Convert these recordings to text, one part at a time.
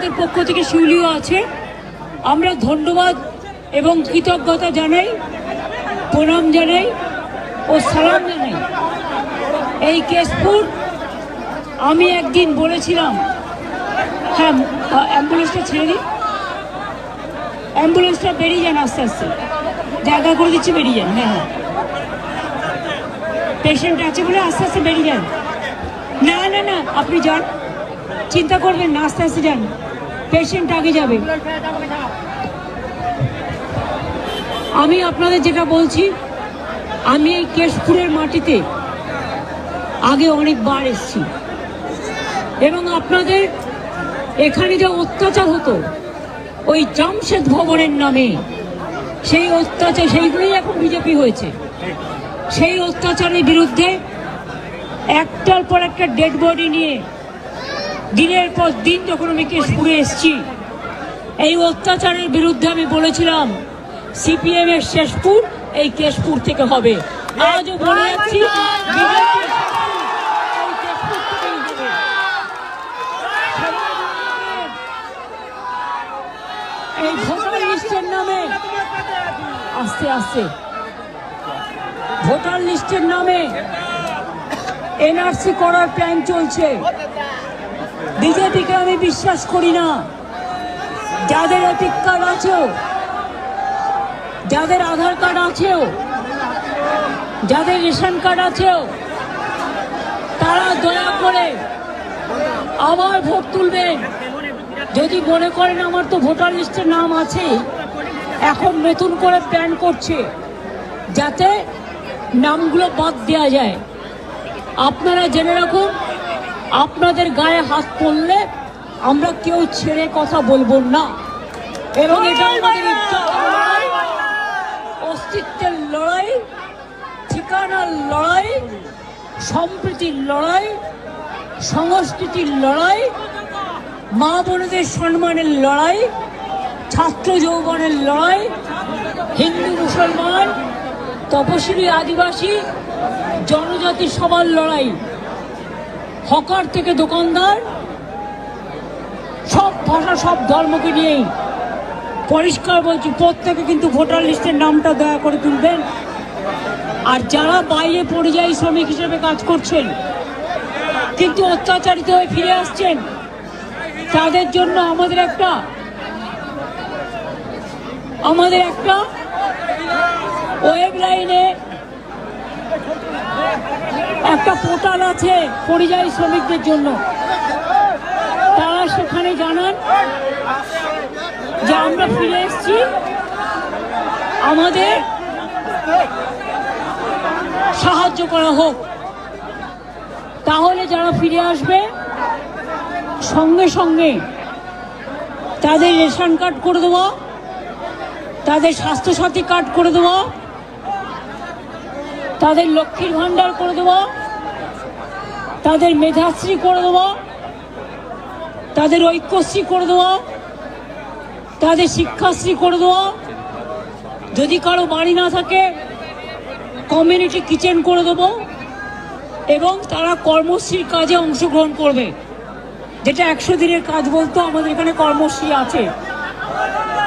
আমাদের পক্ষ থেকে শিউলিও আছে। আমরা ধন্যবাদ এবং কৃতজ্ঞতা জানাই, প্রণাম জানাই ও সালাম জানাই। এই কেশপুর, আমি একদিন বলেছিলাম হ্যাঁ অ্যাম্বুলেন্সটা ছেড়ে দিন। অ্যাম্বুলেন্সটা বেরিয়ে যান আস্তে আস্তে। জায়গা করে দিচ্ছি, বেরিয়ে যান হ্যাঁ হ্যাঁ। পেশেন্ট আছে বলে আস্তে আস্তে বেরিয়ে যান। না না না, আপনি যান। চিন্তা করবেন না, আস্তে আস্তে যান। পেশেন্ট আগে যাবে। আমি আপনাদের যেটা বলছি, আমি এই কেশপুরের মাটিতে আগে অনেকবার এসেছি। এবং আপনাদের এখানে যে অত্যাচার হতো, ওই জামশেদ ভবনের নামে সেই অত্যাচার, সেইগুলোই এখন বিজেপি হয়েছে। সেই অত্যাচারের বিরুদ্ধে একটার পর একটা ডেড বডি নিয়ে দিনের পর দিন যখন আমি কেশপুরে এসেছি, এই অত্যাচারের বিরুদ্ধে আমি বলেছিলাম সিপিএম এর শেষপুর এই কেশপুর থেকে হবে। আজও বলে যাচ্ছি, এই ভোটার লিস্টের নামে, আস্তে আস্তে, ভোটার লিস্টের নামে, এনআরসি করার প্ল্যান চলছে। বিজেপিকে আমি বিশ্বাস করি না। যাদের এপিক কার্ড আছেও যাদের আধার কার্ড আছেও যাদের রেশন কার্ড আছেও তারা দয়া করে আবার ভোট তুলবেন। যদি মনে করেন আমার তো ভোটার লিস্টের নাম আছে, এখন নতুন করে প্ল্যান করছে, যাতে নামগুলো বাদ দেওয়া যায়। আপনারা জেনে রাখুন আপনাদের গায়ে হাত পড়লে আমরা কেউ ছেড়ে কথা বলব না। এবং এটা আমাদের অস্তিত্বের লড়াই ঠিকানার লড়াই সম্প্রীতির লড়াই সংস্কৃতির লড়াই মা বোনদের সম্মানের লড়াই ছাত্র যৌবনের লড়াই হিন্দু মুসলমান তপশিলি আদিবাসী জনজাতি সবার লড়াই। হকার থেকে দোকানদার, সব ভাষা, সব ধর্মকে নিয়েই পরিষ্কার বলছি, প্রত্যেকে কিন্তু ভোটার লিস্টের নামটা দয়া করে তুলবেন। আর যারা বাইরে পরিযায়ী শ্রমিক হিসেবে কাজ করছেন, কিন্তু অত্যাচারিত হয়ে ফিরে আসছেন, তাদের জন্য আমাদের একটা আমাদের একটা ওয়েব লাইনে একটা পোর্টাল আছে পরিযায়ী শ্রমিকদের জন্য। তারা সেখানে জানান যে আমরা ফিরে এসেছি। আমাদের সাহায্য করা হোক। তাহলে যারা ফিরে আসবে, সঙ্গে সঙ্গে তাদের রেশন কার্ড করে দেবো, তাদের স্বাস্থ্যসাথী কার্ড করে দেবো তাদের লক্ষ্মীর ভাণ্ডার করে দেবো। তাদের মেধাশ্রী করে দেবো। তাদের ঐক্যশ্রী করে দেবো। তাদের শিক্ষাশ্রী করে দেবো। যদি কারও বাড়ি না থাকে কমিউনিটি কিচেন করে দেবো এবং তারা কর্মশ্রীর কাজে অংশগ্রহণ করবে। যেটা একশো দিনের কাজ বলতো আমাদের এখানে কর্মশ্রী আছে।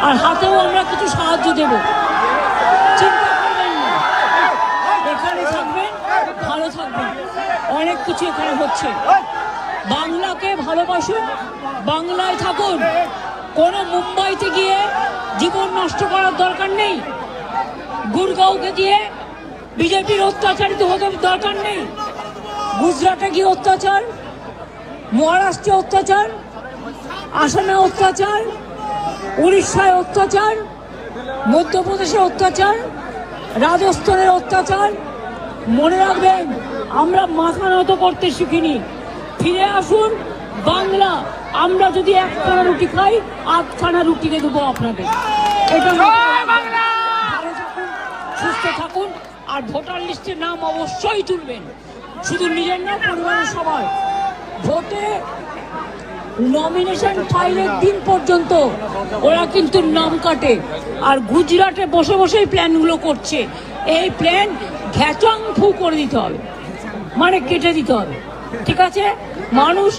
আর হাতেও আমরা কিছু সাহায্য দেব। চিন্তা করবেন না এখানে থাকবেন ভালো থাকবেন অনেক কিছু এখানে হচ্ছে। বাংলাকে ভালোবাসুন, বাংলায় থাকুন। কোনো মুম্বাইতে গিয়ে জীবন নষ্ট করার দরকার নেই। গুরগাঁওকে গিয়ে বিজেপির অত্যাচারিত হতে দরকার নেই। গুজরাটে গিয়ে অত্যাচার, মহারাষ্ট্রে অত্যাচার, আসামে অত্যাচার, উড়িষ্যায় অত্যাচার, মধ্যপ্রদেশে অত্যাচার রাজস্থানের অত্যাচার মনে রাখবেন আমরা মাথা নত করতে শিখিনি। ফিরে আসুন বাংলা আমরা যদি একখানা রুটি খাই আধখানা রুটিকে দেবো আপনাদের। এটা সুস্থ থাকুন আর ভোটার লিস্টের নাম অবশ্যই তুলবেন। শুধু নিজের না পরিবারের সবাই। ভোটে নমিনেশন ফাইলের দিন পর্যন্ত ওরা কিন্তু নাম কাটে। আর গুজরাটে বসে বসেই প্ল্যানগুলো করছে। এই প্ল্যান ঘ্যাচং ফু করে দিতে হবে। মানে কেটে দিতে হবে। ঠিক আছে? মানুষ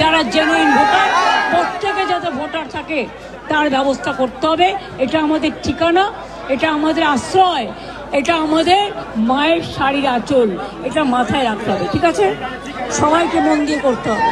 যারা জেনুইন ভোটার প্রত্যেকে যাতে ভোটার থাকে তার ব্যবস্থা করতে হবে। এটা আমাদের ঠিকানা এটা আমাদের আশ্রয় এটা আমাদের মায়ের শাড়ির আঁচল এটা মাথায় রাখতে হবে। ঠিক আছে? সবাইকে মন দিয়ে করতে হবে।